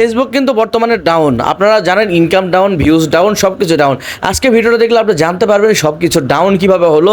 Facebook কিন্তু বর্তমানে down আপনারা জানেন ইনকাম ডাউন ভিউজ ডাউন সব কিছু ডাউন আজকে ভিডিওটা দেখলে আপনি জানতে পারবেন সব কিছু ডাউন কীভাবে হলো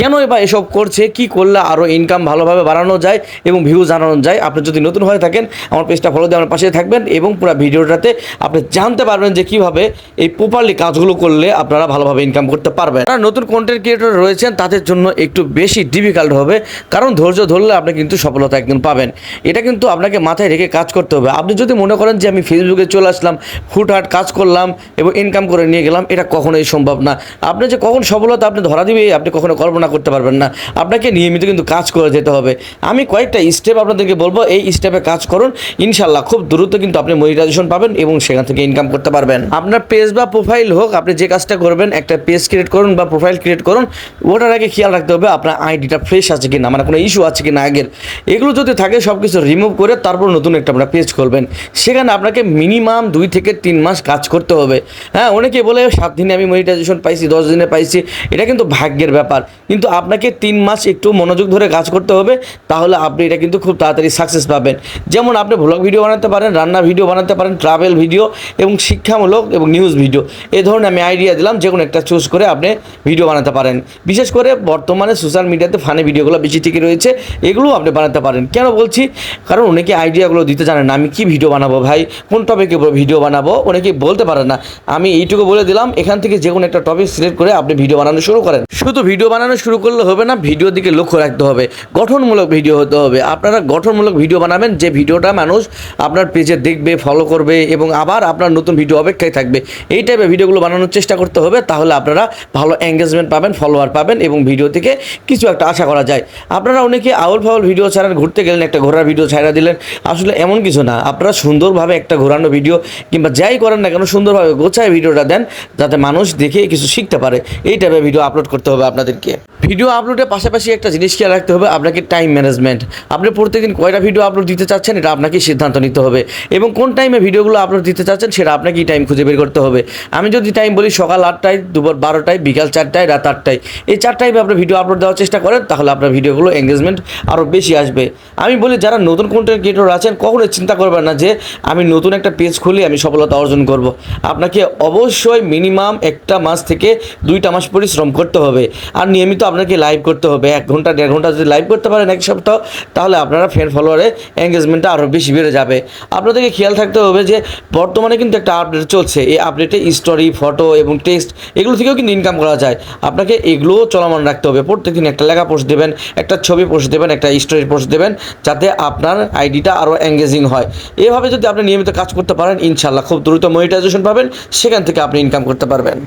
কেন এবার এসব করছে, কি করলে আরও ইনকাম ভালোভাবে বাড়ানো যায় এবং ভিউজ জানানো যায়। আপনি যদি নতুন হয়ে থাকেন, আমার পেজটা ফলো দিয়ে আমার পাশে থাকবেন এবং পুরো ভিডিওটাতে আপনি জানতে পারবেন যে কীভাবে এই প্রপারলি কাজগুলো করলে আপনারা ভালোভাবে ইনকাম করতে পারবেন। যারা নতুন কন্টেন্ট ক্রিয়েটর রয়েছেন, তাদের জন্য একটু বেশি ডিফিকাল্ট হবে, কারণ ধৈর্য ধরলে আপনি কিন্তু সফলতা একদিন পাবেন। এটা কিন্তু আপনাকে মাথায় রেখে কাজ করতে হবে। আপনি যদি মনে করেন যে আমি ফেসবুকে চলে আসলাম, হুটহাট কাজ করলাম এবং ইনকাম করে নিয়ে গেলাম, এটা কখনোই সম্ভব না। আপনি যে কখন সফলতা আপনি ধরা দিবে, আপনি কখনো কল্পনা করতে পারবেন না। আপনাকে নিয়মিত কিন্তু কাজ করে যেতে হবে। আমি কয়েকটা স্টেপ আপনাদেরকে বলব, এই স্টেপে কাজ করুন। ইনশাল্লাহ খুব দ্রুত কিন্তু আপনি মনিটাইজেশন পাবেন এবং সেখান থেকে ইনকাম করতে পারবেন। আপনার পেজ বা প্রোফাইল হোক, আপনি যে কাজটা করবেন, একটা পেজ ক্রিয়েট করুন বা প্রোফাইল ক্রিয়েট করুন, ওটার আগে খেয়াল রাখতে হবে আপনার আইডিটা ফ্রেশ আছে কিনা মানে কোনো ইস্যু আছে কিনা আগের। এগুলো যদি থাকে সব কিছু রিমুভ করে তারপর নতুন একটা আপনার পেজ করবেন সেখানে আপনাকে মিনিমাম দুই থেকে তিন মাস কাজ করতে হবে। হ্যাঁ অনেকে বলে, সাত দিনে আমি মনিটাইজেশন পাইছি, দশ দিনে পাইছি, এটা কিন্তু ভাগ্যের ব্যাপার। কিন্তু আপনাকে তিন মাস একটু মনোযোগ ধরে কাজ করতে হবে, তাহলে আপনি এটা কিন্তু খুব তাড়াতাড়ি সাকসেস পাবেন। যেমন আপনি ভ্লগ ভিডিও বানাতে পারেন রান্না ভিডিও বানাতে পারেন ট্রাভেল ভিডিও এবং শিক্ষামূলক এবং নিউজ ভিডিও এ ধরনের আমি আইডিয়া দিলাম, যে কোনো একটা চুজ করে আপনি ভিডিও বানাতে পারেন। বিশেষ করে বর্তমানে সোশ্যাল মিডিয়াতে ফানি ভিডিওগুলো বেশি টিকে রয়েছে, এগুলোও আপনি বানাতে পারেন। কেন বলছি? কারণ অনেকে আইডিয়াগুলো দিতে জানেন আমি কি ভিডিও বানাবো ভাই? কোন টপিকে ভিডিও বানাবো? অনেকে বলতে পারে না? আমি এইটুকু বলে দিলাম, এখান থেকে যে কোনো একটা টপিক সিলেক্ট করে আপনি ভিডিও বানানো শুরু করেন। শুধু ভিডিও বানানো শুরু করলে হবে না ভিডিওর দিকে লক্ষ্য রাখতে হবে। গঠনমূলক ভিডিও হতে হবে। আপনারা গঠনমূলক ভিডিও বানাবেন, যে ভিডিওটা মানুষ আপনার পেজে দেখবে ফলো করবে এবং আবার আপনার নতুন ভিডিও অপেক্ষায় থাকবে। এই টাইপের ভিডিওগুলো বানানোর চেষ্টা করতে হবে, তাহলে আপনারা ভালো এঙ্গেজমেন্ট পাবেন ফলোয়ার পাবেন এবং ভিডিও থেকে কিছু একটা আশা করা যায়। আপনারা অনেকে আউল ফাউল ভিডিও ছাড়ান ঘুরতে গেলেন, একটা ঘোরার ভিডিও ছাড়া দিলেন। আসলে এমন কিছু না। আপনারা সুন্দরভাবে একটা ঘোরানো ভিডিও কিংবা যাই করেন না কেন সুন্দরভাবে গোছায় ভিডিওটা দেন, যাতে মানুষ দেখে কিছু শিখতে পারে। এই টাইপের ভিডিও আপলোড করতে হবে আপনাদেরকে। ভিডিও আপলোডের পাশাপাশি একটা জিনিস খেয়াল রাখতে হবে, আপনাকে টাইম ম্যানেজমেন্ট আপনি প্রত্যেকদিন কয়টা ভিডিও আপলোড দিতে চাচ্ছেন, এটা আপনাকে সিদ্ধান্ত নিতে হবে। এবং কোন টাইমে ভিডিওগুলো আপলোড দিতে চাচ্ছেন, সেটা আপনাকেই টাইম খুঁজে বের করতে হবে। আমি যদি টাইম বলি সকাল আটটায়, দুপুর বারোটায়, বিকাল চারটায়, রাত আটটায়। এই চার টাইমে আপনি ভিডিও আপলোড দেওয়ার চেষ্টা করেন, তাহলে আপনার ভিডিওগুলো এঙ্গেজমেন্ট আরও বেশি আসবে। আমি বলি, যারা নতুন কন্টেন্ট ক্রিয়েটর আছেন, কখনো চিন্তা করবেন না যে, আমি নতুন একটা পেজ খুলে, আমি সফলতা অর্জন করব। আপনাকে অবশ্যই মিনিমাম একটা মাস থেকে দুইটা মাস পরিশ্রম করতে হবে। আর নিয়মিত আপনাকে লাইভ করতে হবে। এক ঘণ্টা, দেড় ঘণ্টা যদি লাইভ করতে পারেন এক সপ্তাহ, তাহলে আপনারা ফ্যান ফলোয়ারে এঙ্গেজমেন্টটা আরও বেশি বেড়ে যাবে। আপনাদেরকে খেয়াল থাকতে হবে যে, বর্তমানে কিন্তু একটা আপডেট চলছে। এই আপডেটে স্টোরি ফটো এবং টেক্সট এগুলো থেকেও কিন্তু ইনকাম করা যায়। আপনাকে এগুলোও চলমান রাখতে হবে। প্রত্যেকদিন একটা লেখা পোস্ট দেবেন, একটা ছবি পোস্ট দেবেন, একটা স্টোরি পোস্ট দেবেন, যাতে আপনার আইডিটা আরও এঙ্গেজিং হয়। এভাবে যদি আপনি নিয়মিত কাজ করতে পারেন ইনশাল্লাহ খুব দ্রুত মনিটাইজেশন পাবেন, সেখান থেকে আপনি ইনকাম করতে পারবেন।